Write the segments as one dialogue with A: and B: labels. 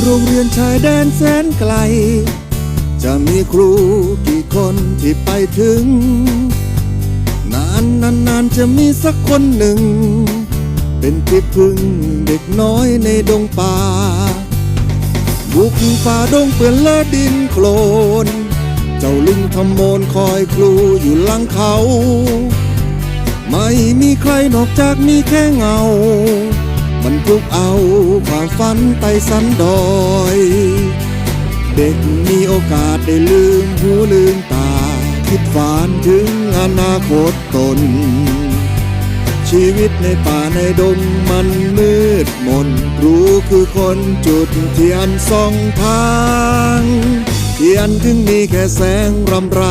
A: โรงเรียนชายแดนแสนไกล จะมีครูกี่คนที่ไปถึง นานนานนานจะมีสักคนหนึ่ง เป็นที่พึ่งเด็กน้อยในดงป่า บุกฝ่าดงเปื้อนเลอะดินโคลน เจ้าลิงทำโมนคอยครูอยู่หลังเขา ไม่มีใครนอกจากมีแค่เงา มันทุกเอาความฝันไปสันดอย เด็กมีโอกาสได้ลืมหูลืมตา คิดฝันถึงอนาคตตน ชีวิตในป่าในดงมันมืดมน รู้คือคนจุดเทียนส่องทาง เทียนถึงมีแค่แสงรำไร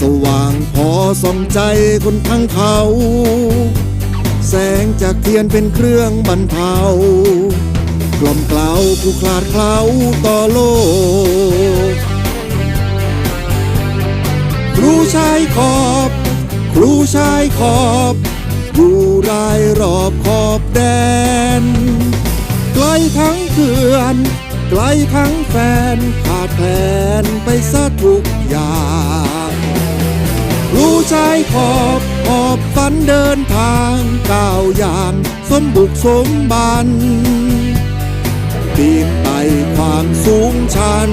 A: สว่างพอส่องใจคนทั้งเขา เทียนเป็นเครื่องบรรเทากล่อมกลาผู้คลาดเคล้าต่อโลก ครูชายขอบ ครูชายขอบอยู่รายรอบขอบแดน ไกลทั้งเพื่อน ไกลทั้งแฟนขาดแคลนไปซะทุกอย่าง ครูชายขอบ อบฝันเดินทางก้าวอย่าง สมบุกสมบันปีนไปความสูงชัน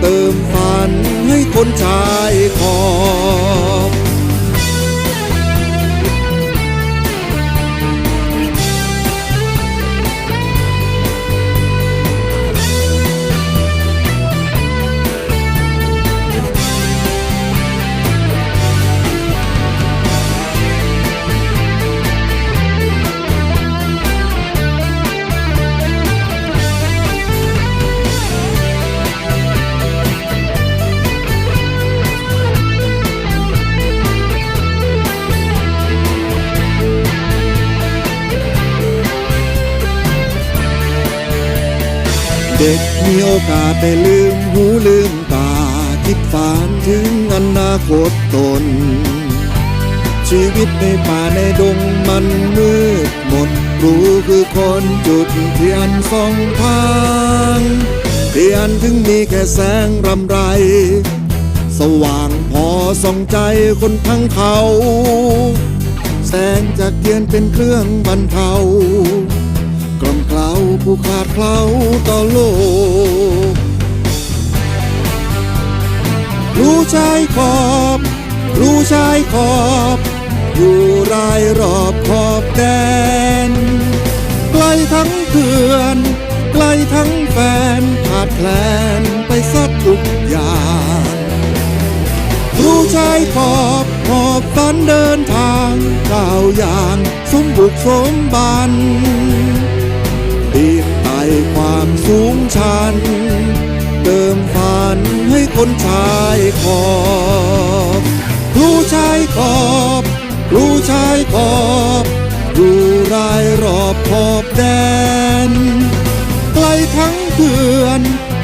A: เติมฝันให้คนชายขอ เด็กมีโอกาสได้ลืมหูลืมตา คิดฝันถึงอนาคตตน ชีวิตในป่าในดงมันมืดมนรู้คือคนจุดเทียนสองทางเทียนถึงมีแค่แสงรำไร สว่างพอส่องใจคนทั้งเขา แสงจากเทียนเป็นเครื่องบรรเทา กล่อมเกลาผู้ขาดเคล้าต่อโลก รู้ชายขอบ รู้ชายขอบ อยู่รายรอบขอบแดนไกลทั้งเพื่อนไกลทั้งแฟนขาดแคลนไปสักทุกอย่างรู้ชายขอบขอบฝันเดินทางก้าวอย่างสมบุกสมบัน เติมฝันให้คนชายขอบครูชายขอบครูชายขอบอยู่รายรอบขอบแดน ไกลทั้งเพื่อน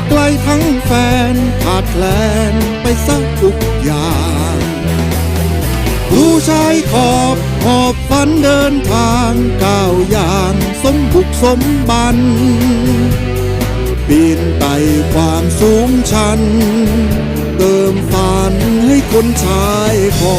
A: ไกลทั้งแฟนขาดแคลนไปสักทุกอย่างครูชายขอบขอบฝันเดินทางก้าวอย่างสมบุกสมบัน ปีนไต่ความสูงชัน เติมฝันให้คนชายคอ